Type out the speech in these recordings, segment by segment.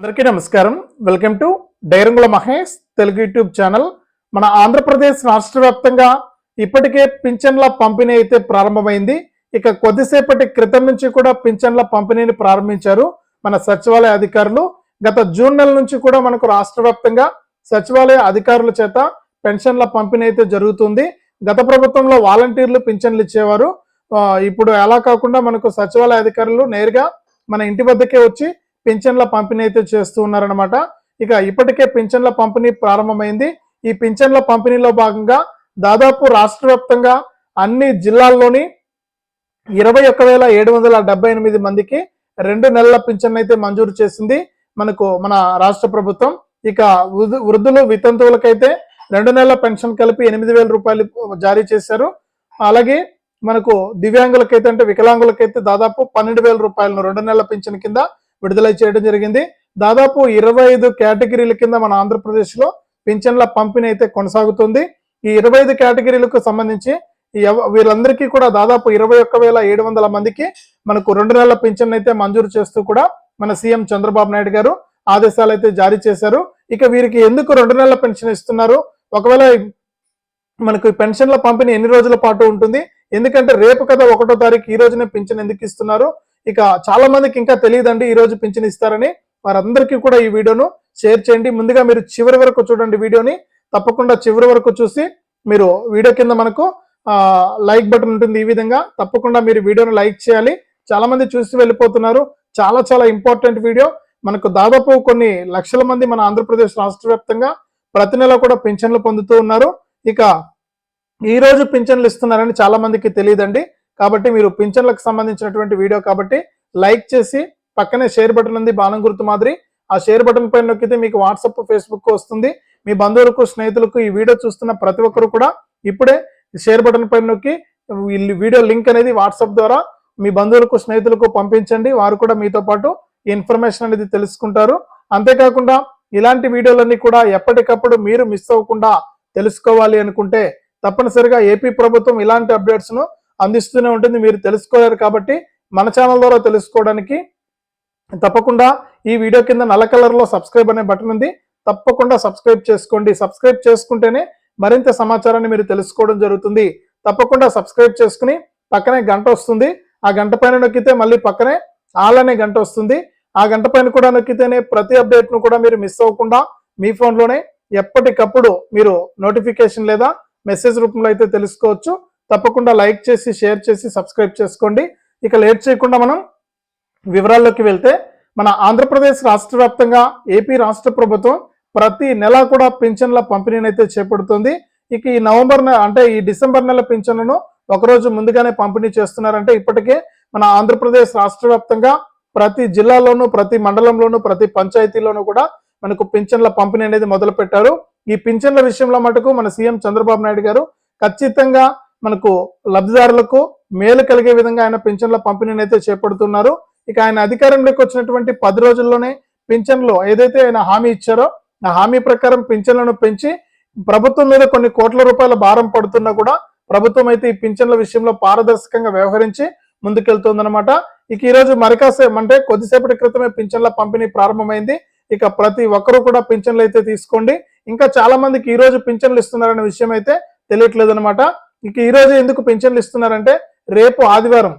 అందరికీ నమస్కారం. Welcome to డైరంగుల మహేష్ తెలుగు యూట్యూబ్ ఛానల్. మన ఆంధ్రప్రదేశ్ రాష్ట్ర వ్యాప్తంగా ఇప్పటికే పింఛన్ల పంపిణీ అయితే ప్రారంభమైంది. ఇక కొద్దిసేపటి క్రితం నుంచి కూడా పింఛన్ల పంపిణీని ప్రారంభించారు మన సచివాలయ అధికారులు. గత జూన్ నెల నుంచి కూడా మనకు రాష్ట్ర వ్యాప్తంగా సచివాలయ అధికారుల చేత పెన్షన్ల పంపిణీ అయితే జరుగుతుంది. గత ప్రభుత్వంలో వాలంటీర్లు పింఛన్లు ఇచ్చేవారు. ఇప్పుడు ఎలా కాకుండా మనకు సచివాలయ అధికారులు నేరుగా మన ఇంటి వద్దకే వచ్చి పింఛన్ల పంపిణీ అయితే చేస్తూ ఉన్నారనమాట ఇక ఇప్పటికే పింఛన్ల పంపిణీ ప్రారంభమైంది. ఈ పింఛన్ల పంపిణీలో భాగంగా దాదాపు రాష్ట్ర వ్యాప్తంగా అన్ని జిల్లాల్లోని ఇరవై ఒక్క వేల ఏడు వందల డెబ్బై ఎనిమిది మందికి రెండు నెలల పింఛన్ అయితే మంజూరు చేసింది మనకు మన రాష్ట్ర ప్రభుత్వం. ఇక వృద్ధు- వృద్ధులు వితంతువులకైతే రెండు నెలల పెన్షన్ కలిపి ఎనిమిది వేల రూపాయలు జారీ చేశారు. అలాగే మనకు దివ్యాంగులకైతే అంటే వికలాంగులకైతే దాదాపు పన్నెండు వేల రూపాయలను రెండు నెలల పింఛన్ కింద విడుదల చేయడం జరిగింది. దాదాపు ఇరవై ఐదు కేటగిరీల కింద మన ఆంధ్రప్రదేశ్లో పింఛన్ల పంపిణీ అయితే కొనసాగుతుంది. ఈ ఇరవై ఐదు కేటగిరీలకు సంబంధించి వీళ్ళందరికీ కూడా దాదాపు ఇరవై ఒక్క వేల ఏడు వందల మందికి మనకు రెండు నెలల పింఛన్ అయితే మంజూరు చేస్తూ కూడా మన సీఎం చంద్రబాబు నాయుడు గారు ఆదేశాలు అయితే జారీ చేశారు. ఇక వీరికి ఎందుకు రెండు నెలల పెన్షన్ ఇస్తున్నారు? ఒకవేళ మనకు పెన్షన్ల పంపిణీ ఎన్ని రోజుల పాటు ఉంటుంది? ఎందుకంటే రేపు కదా ఒకటో తారీఖు ఈ రోజునే పింఛన్ ఎందుకు ఇస్తున్నారు? ఇక చాలా మందికి ఇంకా తెలియదండి ఈ రోజు పింఛన్ ఇస్తారని. వారందరికీ కూడా ఈ వీడియోను షేర్ చేయండి. ముందుగా మీరు చివరి వరకు చూడండి వీడియోని. తప్పకుండా చివరి వరకు చూసి మీరు వీడియో కింద మనకు లైక్ బటన్ ఉంటుంది ఈ విధంగా. తప్పకుండా మీరు వీడియోను లైక్ చేయాలి. చాలా మంది చూసి వెళ్ళిపోతున్నారు. చాలా చాలా ఇంపార్టెంట్ వీడియో. మనకు దాదాపు కొన్ని లక్షల మంది మన ఆంధ్రప్రదేశ్ రాష్ట్ర వ్యాప్తంగా ప్రతి నెల కూడా పింఛన్లు పొందుతూ ఉన్నారు. ఇక ఈ రోజు పింఛన్లు ఇస్తున్నారని చాలా మందికి తెలియదండి. కాబట్టి మీరు పింఛన్లకు సంబంధించినటువంటి వీడియో కాబట్టి లైక్ చేసి పక్కనే షేర్ బటన్ ఉంది బాణం గుర్తు మాదిరి. ఆ షేర్ బటన్ పైన నొక్కితే మీకు వాట్సప్ ఫేస్బుక్ వస్తుంది. మీ బంధువులకు స్నేహితులకు ఈ వీడియో చూస్తున్న ప్రతి ఒక్కరు కూడా ఇప్పుడే షేర్ బటన్ పైన నొక్కి వీడియో లింక్ అనేది వాట్సాప్ ద్వారా మీ బంధువులకు స్నేహితులకు పంపించండి. వారు కూడా మీతో పాటు ఇన్ఫర్మేషన్ అనేది తెలుసుకుంటారు. అంతేకాకుండా ఇలాంటి వీడియోలన్నీ కూడా ఎప్పటికప్పుడు మీరు మిస్ అవ్వకుండా తెలుసుకోవాలి అనుకుంటే తప్పనిసరిగా ఏపీ ప్రభుత్వం ఇలాంటి అప్డేట్స్ను అందిస్తూనే ఉంటుంది. మీరు తెలుసుకోలేరు కాబట్టి మన ఛానల్ ద్వారా తెలుసుకోవడానికి తప్పకుండా ఈ వీడియో కింద నల్ల కలర్లో సబ్స్క్రైబ్ అనే బటన్ ఉంది. తప్పకుండా సబ్స్క్రైబ్ చేసుకోండి. సబ్స్క్రైబ్ చేసుకుంటేనే మరింత సమాచారాన్ని మీరు తెలుసుకోవడం జరుగుతుంది. తప్పకుండా సబ్స్క్రైబ్ చేసుకుని పక్కనే గంట వస్తుంది. ఆ గంట పైన నొక్కితే మళ్ళీ పక్కనే ఆల్ అనే గంట వస్తుంది. ఆ గంట పైన కూడా నొక్కితేనే ప్రతి అప్డేట్ను కూడా మీరు మిస్ అవ్వకుండా మీ ఫోన్లోనే ఎప్పటికప్పుడు మీరు నోటిఫికేషన్ లేదా మెసేజ్ రూపంలో అయితే తెలుసుకోవచ్చు. తప్పకుండా లైక్ చేసి షేర్ చేసి సబ్స్క్రైబ్ చేసుకోండి. ఇక లేట్ చేయకుండా మనం వివరాల్లోకి వెళ్తే మన ఆంధ్రప్రదేశ్ రాష్ట్ర వ్యాప్తంగా ఏపీ రాష్ట్ర ప్రభుత్వం ప్రతి నెల కూడా పింఛన్ల పంపిణీని అయితే చేపడుతుంది. ఇక ఈ నవంబర్ నెల అంటే ఈ డిసెంబర్ నెల పింఛన్లను ఒకరోజు ముందుగానే పంపిణీ చేస్తున్నారంటే ఇప్పటికే మన ఆంధ్రప్రదేశ్ రాష్ట్ర వ్యాప్తంగా ప్రతి జిల్లాలోనూ ప్రతి మండలంలోనూ ప్రతి పంచాయతీలోనూ కూడా మనకు పింఛన్ల పంపిణీ అనేది మొదలుపెట్టారు. ఈ పింఛన్ల విషయంలో మటుకు మన సీఎం చంద్రబాబు నాయుడు గారు ఖచ్చితంగా మనకు లబ్ధిదారులకు మేలు కలిగే విధంగా ఆయన పింఛన్ల పంపిణీని అయితే చేపడుతున్నారు. ఇక ఆయన అధికారంలోకి వచ్చినటువంటి పది రోజుల్లోనే పింఛన్లు ఏదైతే ఆయన హామీ ఇచ్చారో ఆ హామీ ప్రకారం పింఛన్లను పెంచి ప్రభుత్వం మీద కొన్ని కోట్ల రూపాయల భారం పడుతున్నా కూడా ప్రభుత్వం అయితే ఈ పింఛన్ల విషయంలో పారదర్శకంగా వ్యవహరించి ముందుకెళ్తుందనమాట ఇక ఈరోజు మరికాసేపు అంటే కొద్దిసేపటి క్రితమే పింఛన్ల పంపిణీ ప్రారంభమైంది. ఇక ప్రతి ఒక్కరూ కూడా పింఛన్లు అయితే తీసుకోండి. ఇంకా చాలా మందికి ఈ రోజు పింఛన్లు ఇస్తున్నారనే విషయం అయితే తెలియట్లేదు అనమాట ఇక ఈరోజు ఎందుకు పింఛన్లు ఇస్తున్నారంటే రేపు ఆదివారం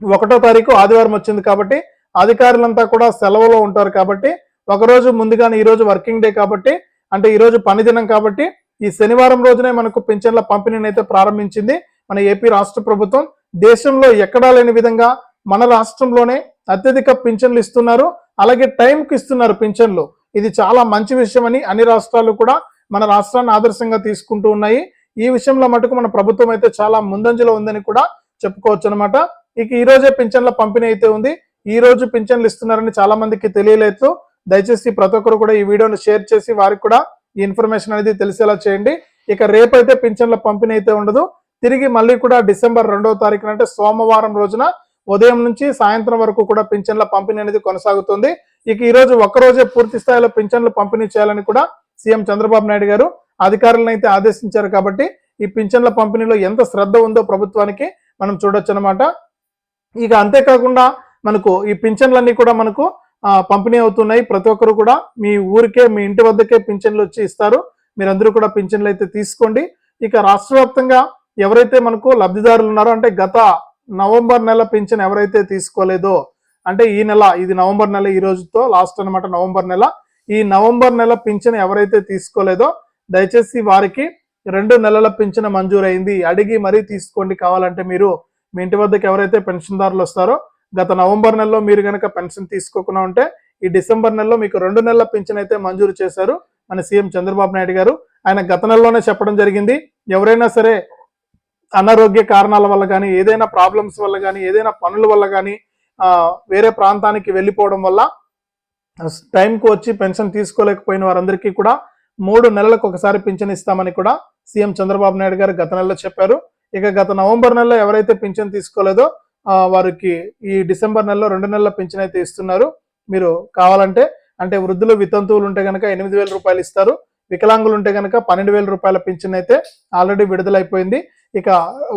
ఒకటో తారీఖు ఆదివారం వచ్చింది కాబట్టి అధికారులంతా కూడా సెలవులో ఉంటారు కాబట్టి ఒకరోజు ముందుగానే ఈరోజు వర్కింగ్ డే కాబట్టి అంటే ఈరోజు పని దినం కాబట్టి ఈ శనివారం రోజునే మనకు పింఛన్ల పంపిణీని అయితే ప్రారంభించింది మన ఏపీ రాష్ట్ర ప్రభుత్వం. దేశంలో ఎక్కడా లేని విధంగా మన రాష్ట్రంలోనే అత్యధిక పింఛన్లు ఇస్తున్నారు అలాగే టైంకి ఇస్తున్నారు పింఛన్లు. ఇది చాలా మంచి విషయమని అన్ని రాష్ట్రాలు కూడా మన రాష్ట్రాన్ని ఆదర్శంగా తీసుకుంటూ ఉన్నాయి. ఈ విషయంలో మటుకు మన ప్రభుత్వం అయితే చాలా ముందంజలో ఉందని కూడా చెప్పుకోవచ్చు అనమాట ఇక ఈ రోజే పింఛన్ల పంపిణీ అయితే ఉంది. ఈ రోజు పింఛన్లు ఇస్తున్నారని చాలా మందికి తెలియలేదు. దయచేసి ప్రతి ఒక్కరు కూడా ఈ వీడియోను షేర్ చేసి వారికి కూడా ఈ ఇన్ఫర్మేషన్ అనేది తెలిసేలా చేయండి. ఇక రేపైతే పింఛన్ల పంపిణీ అయితే ఉండదు. తిరిగి మళ్ళీ కూడా డిసెంబర్ రెండవ తారీఖున అంటే సోమవారం రోజున ఉదయం నుంచి సాయంత్రం వరకు కూడా పింఛన్ల పంపిణీ అనేది కొనసాగుతుంది. ఇక ఈ రోజు ఒక్కరోజే పూర్తి స్థాయిలో పింఛన్లు పంపిణీ చేయాలని కూడా సీఎం చంద్రబాబు నాయుడు గారు అధికారులను అయితే ఆదేశించారు కాబట్టి ఈ పింఛన్ల పంపిణీలో ఎంత శ్రద్ధ ఉందో ప్రభుత్వానికి మనం చూడొచ్చు అనమాట ఇక అంతేకాకుండా మనకు ఈ పింఛన్లన్నీ కూడా మనకు పంపిణీ అవుతున్నాయి. ప్రతి ఒక్కరు కూడా మీ ఊరికే మీ ఇంటి వద్దకే పింఛన్లు వచ్చి ఇస్తారు. మీరందరూ కూడా పింఛన్లు అయితే తీసుకోండి. ఇక రాష్ట్రవ్యాప్తంగా ఎవరైతే మనకు లబ్ధిదారులు ఉన్నారో అంటే గత నవంబర్ నెల పింఛన్ ఎవరైతే తీసుకోలేదో అంటే ఈ నెల ఇది నవంబర్ నెల ఈ రోజుతో లాస్ట్ అన్నమాట నవంబర్ నెల. ఈ నవంబర్ నెల పింఛన్ ఎవరైతే తీసుకోలేదో దయచేసి వారికి రెండు నెలల పింఛన మంజూరైంది. అడిగి మరీ తీసుకోండి కావాలంటే మీరు. మీ ఇంటి వద్దకు ఎవరైతే పెన్షన్దారులు వస్తారో గత నవంబర్ నెలలో మీరు కనుక పెన్షన్ తీసుకోకుండా ఉంటే ఈ డిసెంబర్ నెలలో మీకు రెండు నెలల పింఛన్ అయితే మంజూరు చేశారు మన సీఎం చంద్రబాబు నాయుడు గారు. ఆయన గత నెలలోనే చెప్పడం జరిగింది. ఎవరైనా సరే అనారోగ్య కారణాల వల్ల కానీ ఏదైనా ప్రాబ్లమ్స్ వల్ల కానీ ఏదైనా పనుల వల్ల కానీ వేరే ప్రాంతానికి వెళ్ళిపోవడం వల్ల టైంకు వచ్చి పెన్షన్ తీసుకోలేకపోయిన వారందరికీ కూడా మూడు నెలలకు ఒకసారి పింఛన్ ఇస్తామని కూడా సీఎం చంద్రబాబు నాయుడు గారు గత నెలలో చెప్పారు. ఇక గత నవంబర్ నెలలో ఎవరైతే పింఛన్ తీసుకోలేదో వారికి ఈ డిసెంబర్ నెలలో రెండు నెలల పింఛన్ అయితే ఇస్తున్నారు. మీరు కావాలంటే అంటే వృద్ధులు వితంతువులు ఉంటే కనుక ఎనిమిది వేల రూపాయలు ఇస్తారు. వికలాంగులు ఉంటే కనుక పన్నెండు వేల రూపాయల పింఛన్ అయితే ఆల్రెడీ విడుదలైపోయింది. ఇక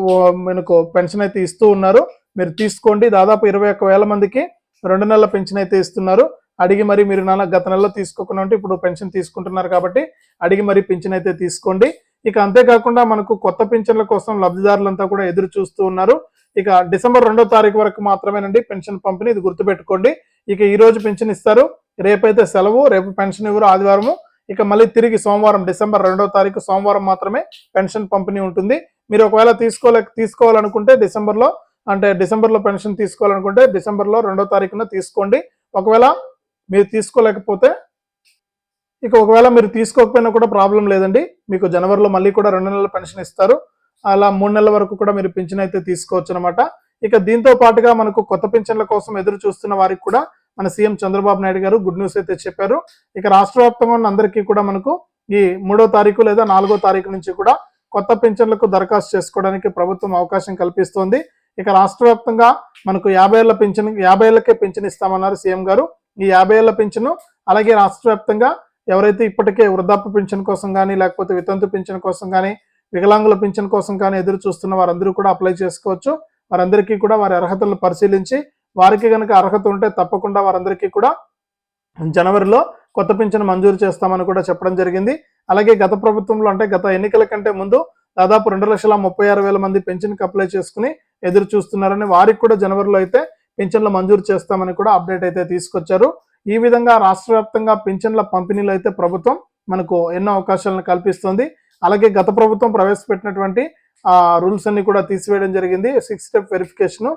ఓ, మనకు పెన్షన్ అయితే ఇస్తూ ఉన్నారు. మీరు తీసుకోండి. దాదాపు ఇరవై ఒక్క వేల మందికి రెండు నెలల పెన్షన్ అయితే ఇస్తున్నారు. అడిగి మరి మీరు నాన్న గత నెలలో తీసుకోకుండా ఉంటే ఇప్పుడు పెన్షన్ తీసుకుంటున్నారు కాబట్టి అడిగి మరి పింఛన్ అయితే తీసుకోండి. ఇక అంతేకాకుండా మనకు కొత్త పింఛన్ల కోసం లబ్ధిదారులంతా కూడా ఎదురు చూస్తూ ఉన్నారు. ఇక డిసెంబర్ రెండో తారీఖు వరకు మాత్రమేనండి పెన్షన్ పంపిణీ ఇది గుర్తుపెట్టుకోండి. ఇక ఈ రోజు పెన్షన్ ఇస్తారు. రేపైతే సెలవు రేపు పెన్షన్ ఇవ్వరు ఆదివారము. ఇక మళ్ళీ తిరిగి సోమవారం డిసెంబర్ రెండో తారీఖు సోమవారం మాత్రమే పెన్షన్ పంపిణీ ఉంటుంది. మీరు ఒకవేళ తీసుకోలే తీసుకోవాలనుకుంటే డిసెంబర్లో అంటే డిసెంబర్లో పెన్షన్ తీసుకోవాలనుకుంటే డిసెంబర్లో రెండో తారీఖున తీసుకోండి. ఒకవేళ మీరు తీసుకోలేకపోతే ఇక ఒకవేళ మీరు తీసుకోకపోయినా కూడా ప్రాబ్లం లేదండి. మీకు జనవరిలో మళ్ళీ కూడా రెండు నెలల పెన్షన్ ఇస్తారు. అలా మూడు నెలల వరకు కూడా మీరు పింఛన్ అయితే తీసుకోవచ్చు అనమాట ఇక దీంతో పాటుగా మనకు కొత్త పింఛన్ల కోసం ఎదురు చూస్తున్న వారికి కూడా మన సీఎం చంద్రబాబు నాయుడు గారు గుడ్ న్యూస్ అయితే చెప్పారు. ఇక రాష్ట్ర వ్యాప్తంగా ఉన్న అందరికీ కూడా మనకు ఈ మూడో తారీఖు లేదా నాలుగో తారీఖు నుంచి కూడా కొత్త పింఛన్లకు దరఖాస్తు చేసుకోవడానికి ప్రభుత్వం అవకాశం కల్పిస్తోంది. ఇక రాష్ట్ర వ్యాప్తంగా మనకు యాభై ఏళ్ళ పింఛన్ యాభై ఏళ్ళకే పింఛన్ ఇస్తామన్నారు సీఎం గారు. ఈ యాభై ఏళ్ళ పింఛను అలాగే రాష్ట్ర వ్యాప్తంగా ఎవరైతే ఇప్పటికే వృద్ధాప్య పింఛన్ కోసం కానీ లేకపోతే వితంతు పింఛన్ కోసం కానీ వికలాంగుల పింఛన్ కోసం కానీ ఎదురు చూస్తున్న వారందరూ కూడా అప్లై చేసుకోవచ్చు. వారందరికీ కూడా వారి అర్హతలను పరిశీలించి వారికి కనుక అర్హత ఉంటే తప్పకుండా వారందరికీ కూడా జనవరిలో కొత్త పింఛను మంజూరు చేస్తామని కూడా చెప్పడం జరిగింది. అలాగే గత ప్రభుత్వంలో అంటే గత ఎన్నికల కంటే ముందు దాదాపు రెండు లక్షల ముప్పై ఆరు వేల మంది పెన్షన్కి అప్లై చేసుకుని ఎదురు చూస్తున్నారని వారికి కూడా జనవరిలో అయితే పింఛన్లు మంజూరు చేస్తామని కూడా అప్డేట్ అయితే తీసుకొచ్చారు. ఈ విధంగా రాష్ట్ర వ్యాప్తంగా పింఛన్ల పంపిణీలు అయితే ప్రభుత్వం మనకు ఎన్నో అవకాశాలను కల్పిస్తుంది. అలాగే గత ప్రభుత్వం ప్రవేశపెట్టినటువంటి ఆ రూల్స్ అన్ని కూడా తీసివేయడం జరిగింది. సిక్స్ స్టెప్ వెరిఫికేషన్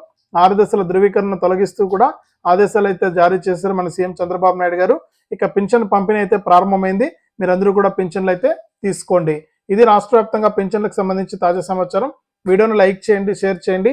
ఆరు దశల ధృవీకరణ తొలగిస్తూ కూడా ఆదేశాలు అయితే జారీ చేశారు మన సీఎం చంద్రబాబు నాయుడు గారు. ఇక పింఛన్ పంపిణీ అయితే ప్రారంభమైంది. మీరందరూ కూడా పింఛన్లు అయితే తీసుకోండి. ఇది రాష్ట్ర వ్యాప్తంగా పింఛన్లకు సంబంధించి తాజా సమాచారం. వీడియోను లైక్ చేయండి షేర్ చేయండి.